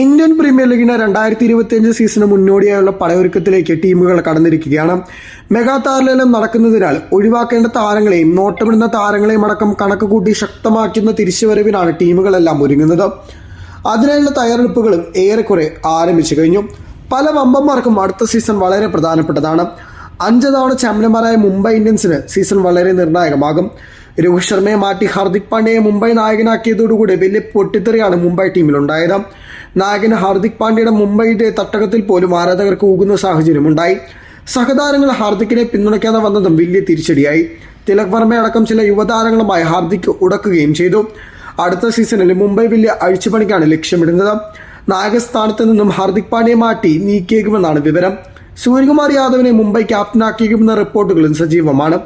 Indian premier ലീഗിന് രണ്ടായിരത്തി ഇരുപത്തിയഞ്ച് സീസണ് മുന്നോടിയായുള്ള പടയൊരുക്കത്തിലേക്ക് ടീമുകൾ കടന്നിരിക്കുകയാണ്. മെഗാ താരലേലം നടക്കുന്നതിനാൽ ഒഴിവാക്കേണ്ട താരങ്ങളെയും നോട്ടമിടുന്ന താരങ്ങളെയും അടക്കം കണക്ക് കൂട്ടി ശക്തമാക്കുന്ന തിരിച്ചുവരവിനാണ് ടീമുകളെല്ലാം ഒരുങ്ങുന്നത്. അതിനായുള്ള തയ്യാറെടുപ്പുകളും ഏറെക്കുറെ ആരംഭിച്ചു കഴിഞ്ഞു. പല വമ്പന്മാർക്കും അടുത്ത സീസൺ വളരെ പ്രധാനപ്പെട്ടതാണ്. അഞ്ച് തവണ ചാമ്പ്യന്മാരായ മുംബൈ ഇന്ത്യൻസിന് സീസൺ വളരെ നിർണായകമാകും. രോഹിത് ശർമ്മയെ മാറ്റി ഹാർദിക് പാണ്ഡ്യയെ മുംബൈ നായകനാക്കിയതോടുകൂടി വലിയ പൊട്ടിത്തെറിയാണ് മുംബൈ ടീമിലുണ്ടായത്. നായകൻ ഹാർദിക് പാണ്ഡ്യയുടെ മുംബൈയുടെ തട്ടകത്തിൽ പോലും ആരാധകർക്ക് ഊകുന്ന സാഹചര്യമുണ്ടായി. സഹതാരങ്ങൾ ഹാർദിക്കിനെ പിന്തുണയ്ക്കാതെ വന്നതും വലിയ തിരിച്ചടിയായി. തിലക് വർമ്മയടക്കം ചില യുവതാരങ്ങളുമായി ഹാർദിക് ഉടക്കുകയും ചെയ്തു. അടുത്ത സീസണിൽ മുംബൈ വലിയ അഴിച്ചുപണിക്കാണ് ലക്ഷ്യമിടുന്നത്. നായകസ്ഥാനത്ത് നിന്നും ഹാർദിക് പാണ്ഡ്യയെ മാറ്റി നീക്കിയേക്കുമെന്നാണ് വിവരം. സൂര്യകുമാർ യാദവിനെ മുംബൈ ക്യാപ്റ്റനാക്കിയിരിക്കുന്ന റിപ്പോർട്ടുകളും സജീവമാണ്.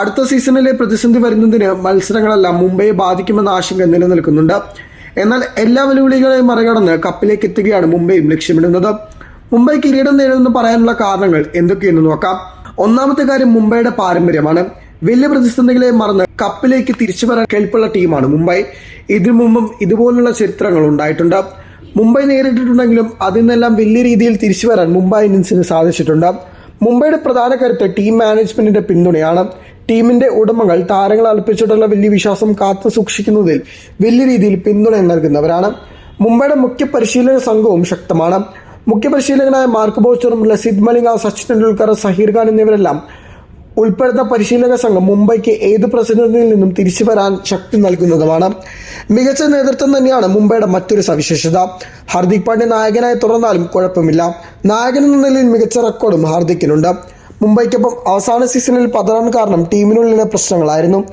അടുത്ത സീസണിലെ പ്രതിസന്ധി വരുന്നതിന് മത്സരങ്ങളെല്ലാം മുംബൈയെ ബാധിക്കുമെന്ന ആശങ്ക നിലനിൽക്കുന്നുണ്ട്. എന്നാൽ എല്ലാ വെല്ലുവിളികളെയും മറികടന്ന് കപ്പിലേക്ക് എത്തുകയാണ് മുംബൈയും ലക്ഷ്യമിടുന്നത്. മുംബൈ കിരീടം നേടുമെന്ന് പറയാനുള്ള കാരണങ്ങൾ എന്തൊക്കെയെന്ന് നോക്കാം. ഒന്നാമത്തെ കാര്യം മുംബൈയുടെ പാരമ്പര്യമാണ്. വലിയ പ്രതിസന്ധികളെ മറന്ന് കപ്പിലേക്ക് തിരിച്ചു വരാൻ കെൽപ്പുള്ള ടീമാണ് മുംബൈ. ഇതിനു മുമ്പും ഇതുപോലുള്ള ചരിത്രങ്ങൾ ഉണ്ടായിട്ടുണ്ട്. മുംബൈ നേരിട്ടിട്ടുണ്ടെങ്കിലും അതിൽ നിന്നെല്ലാം വലിയ രീതിയിൽ തിരിച്ചു വരാൻ മുംബൈ ഇന്ത്യൻസിന് സാധിച്ചിട്ടുണ്ട്. മുംബൈയുടെ പ്രധാന കരുത്ത് ടീം മാനേജ്മെന്റിന്റെ പിന്തുണയാണ്. ടീമിന്റെ ഉടമകൾ താരങ്ങളെ അർപ്പിച്ചിട്ടുള്ള വലിയ വിശ്വാസം കാത്തു സൂക്ഷിക്കുന്നതിൽ വലിയ രീതിയിൽ പിന്തുണ നൽകുന്നവരാണ്. മുംബൈയുടെ മുഖ്യ പരിശീലന സംഘവും ശക്തമാണ്. മുഖ്യ പരിശീലകനായ മാർക്ക് ബോച്ചറും ലസിത് മലിംഗ സച്ചിൻ ടെണ്ടുൽക്കർ സഹീർ ഖാൻ എന്നിവരെല്ലാം ഉൾപ്പെടുന്ന പരിശീലക സംഘം മുംബൈക്ക് ഏത് പ്രസിഡന്റിൽ നിന്നും തിരിച്ചു വരാൻ ശക്തി നൽകുന്നതുമാണ്. മികച്ച നേതൃത്വം തന്നെയാണ് മുംബൈയുടെ മറ്റൊരു സവിശേഷത. ഹാർദിക് പാണ്ഡ്യ നായകനായി തുടർന്നാലും കുഴപ്പമില്ല. നായകൻ എന്ന നിലയിൽ മികച്ച റെക്കോർഡും ഹാർദിക്കിനുണ്ട്. മുംബൈക്കൊപ്പം അവസാന സീസണിൽ പതറാൻ കാരണം ടീമിനുള്ളിലെ പ്രശ്നങ്ങളായിരുന്നു.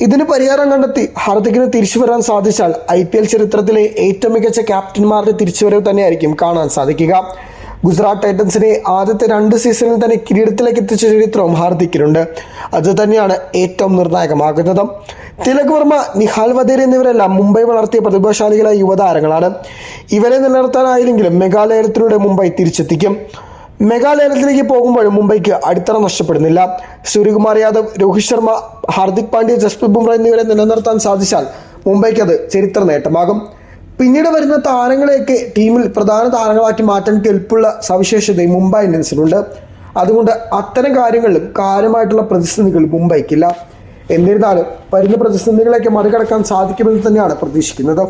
ഇതിന് പരിഹാരം കണ്ടെത്തി ഹാർദിക്കിന് തിരിച്ചു വരാൻ സാധിച്ചാൽ ഐ പി എൽ ചരിത്രത്തിലെ ഏറ്റവും മികച്ച ക്യാപ്റ്റന്മാരുടെ തിരിച്ചുവരവ് തന്നെയായിരിക്കും കാണാൻ സാധിക്കുക. ഗുജറാത്ത് ടൈറ്റൻസിനെ ആദ്യത്തെ രണ്ട് സീസണിൽ തന്നെ കിരീടത്തിലേക്ക് എത്തിച്ച ചരിത്രവും ഹാർദിക്കിനുണ്ട്. അത് തന്നെയാണ് ഏറ്റവും നിർണായകമാകുന്നത്. തിലക് വർമ്മ നിഹാൽ വധേര എന്നിവരെല്ലാം മുംബൈ വളർത്തിയ പ്രതിഭാശാലികളായ യുവതാരങ്ങളാണ്. ഇവരെ നിലനിർത്താനായില്ലെങ്കിലും മെഗാലയത്തിലൂടെ മുംബൈ തിരിച്ചെത്തിക്കും. മെഗാലയത്തിലേക്ക് പോകുമ്പോഴും മുംബൈക്ക് അടിത്തറ നഷ്ടപ്പെടുന്നില്ല. സൂര്യകുമാർ യാദവ് രോഹിത് ശർമ്മ ഹാർദിക് പാണ്ഡ്യ ജസ്പ്രീത് ബുംറ എന്നിവരെ നിലനിർത്താൻ സാധിച്ചാൽ മുംബൈക്ക് അത് ചരിത്ര നേട്ടമാകും. പിന്നീട് വരുന്ന താരങ്ങളെയൊക്കെ ടീമിൽ പ്രധാന താരങ്ങളാക്കി മാറ്റാൻ കെൽപ്പുള്ള സവിശേഷതയും മുംബൈ ഇന്ത്യൻസിനുണ്ട്. അതുകൊണ്ട് അത്തരം കാര്യങ്ങളിലും കാര്യമായിട്ടുള്ള പ്രതിസന്ധികൾ മുംബൈക്കില്ല. എന്നിരുന്നാലും വരുന്ന പ്രതിസന്ധികളെയൊക്കെ മറികടക്കാൻ സാധിക്കുമെന്ന് തന്നെയാണ് പ്രതീക്ഷിക്കുന്നത്.